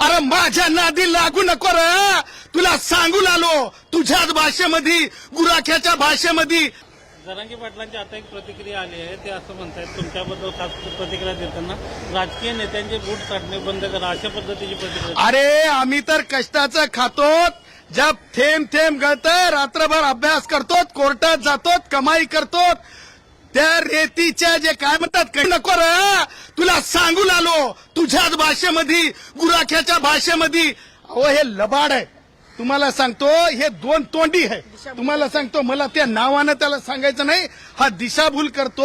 अरे माझ्या नादी लागू नको रे. तुला सांगून आलो तुझ्याच भाषेमध्ये गुराख्याच्या भाषेमध्ये जरांगी पाटलांची आता एक प्रतिक्रिया आली आहे ते असं म्हणतायत तुमच्याबद्दल खास प्रतिक्रिया देताना राजकीय नेत्यांचे बूट काढणे बंद करा अशा पद्धतीची प्रतिक्रिया अरे आम्ही तर कष्टाचं खातो जब थेंब थेंब गळत रात्रभर अभ्यास करतो कोर्टात जातो कमाई करतो त्या रेतीच्या जे काय म्हणतात काही नको रे. तुला सांगून आलो तुझ्याच भाषेमध्ये गुराख्याच्या भाषेमध्ये अहो हे लबाड आहे. तुम्हाला सांगतो हे दोन तोंडी आहे. तुम्हाला सांगतो मला त्या नावानं त्याला सांगायचं नाही. हा दिशाभूल करतो.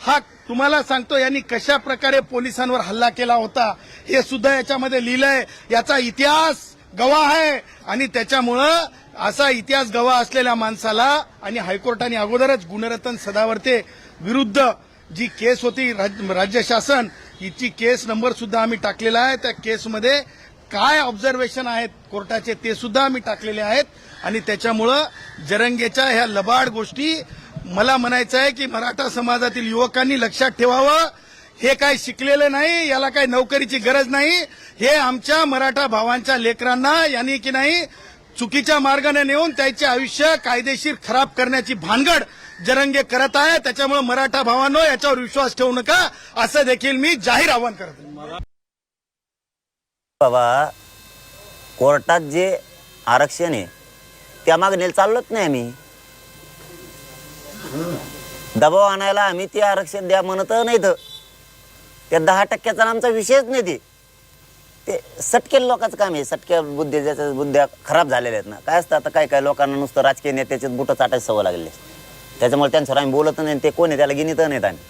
हा तुम्हाला सांगतो यांनी कशा प्रकारे पोलिसांवर हल्ला केला होता हे सुद्धा याच्यामध्ये लिहिलंय. याचा इतिहास गवाह आहे. आणि त्याच्यामुळं असा इतिहास गवाह असलेल्या माणसाला आणि हायकोर्टाने अगोदरच गुणरत्न सदावर्ते विरुद्ध जी केस होती राज- राज्य शासन हिची केस नंबर सुद्धा आम्ही टाकलेला आहे. त्या केसमध्ये काय ऑब्झर्वेशन आहेत कोर्टाचे ते सुद्धा आम्ही टाकलेले आहेत. आणि त्याच्यामुळं जरंगेच्या ह्या लबाड गोष्टी मला म्हणायचं आहे की मराठा समाजातील युवकांनी लक्षात ठेवावं. हे काय शिकलेलं नाही याला काय नोकरीची गरज नाही. हे आमच्या मराठा भावांच्या लेकरांना यांनी की नाही चुकीच्या मार्गाने नेऊन त्याचे आयुष्य कायदेशीर खराब करण्याची भानगड जरंगे करत आहे. त्याच्यामुळे मराठा भावांनो याच्यावर विश्वास ठेवू नका. असं देखील मी जाहीर आवाहन करत बाबा कोर्टात जे आरक्षण आहे त्या मागणीला चाललोच नाही आम्ही. दबाव आणायला आम्ही ते आरक्षण द्या म्हणत नाही तर त्या दहा टक्क्याचा आमचा विषयच नाही ते. ते सटकेल लोकांचं काम आहे. सटक्या बुद्धी ज्याच्या बुद्ध्या खराब झालेल्या आहेत ना. काय असतं आता काय काय लोकांना नुसतं राजकीय नेत्याचे बुटं चाटायची सवय लागलेली आहे. त्याच्यामुळे त्यांच्यावर आम्ही बोलत नाही ते कोण आहे? त्याला गिनीत नाहीत आम्ही.